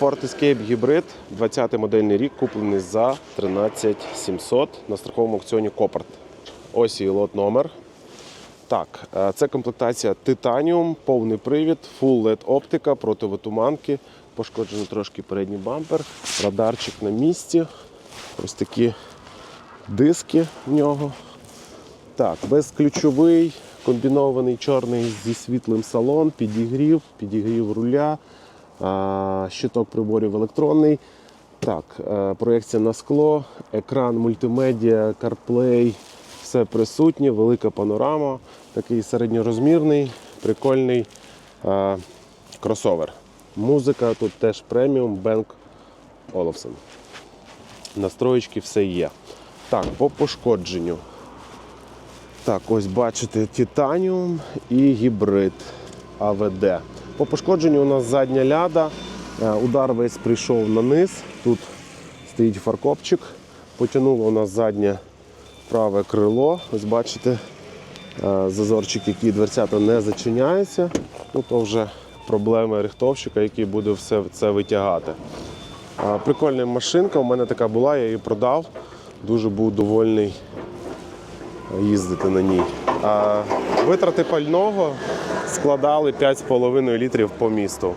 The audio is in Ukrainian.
Ford Escape Hybrid, 20-й модельний рік, куплений за 13 700 на страховому аукціоні Копарт. Ось і лот номер. Так, е, це комплектація Titanium, повний привід, Full LED оптика, противотуманки, пошкоджений трошки передній бампер, радарчик на місці. Ось такі диски в нього. Так, безключовий, комбінований чорний зі світлим салон, підігрів, підігрів руля, щиток приборів електронний. Так, е, проекція на скло, екран мультимедіа, CarPlay, все присутнє, велика панорама, такий середньорозмірний, прикольний е, кросовер. Музика тут теж преміум, Bang Olufsen. Настроєчки все є. Так, по пошкодженню. Так, ось бачите, титаніум і гібрид АВД. По пошкодженню у нас задня ляда. Е, Удар весь прийшов на низ. Тут стоїть фаркопчик. Потягнуло у нас заднє праве крило. Ось бачите, е, зазорчик, який дверцята не зачиняється. Ну, то вже проблеми рихтовщика, який буде все це витягати. Прикольна машинка, у мене така була, я її продав. Дуже був довольний їздити на ній. А витрати пального складали 5,5 літрів по місту.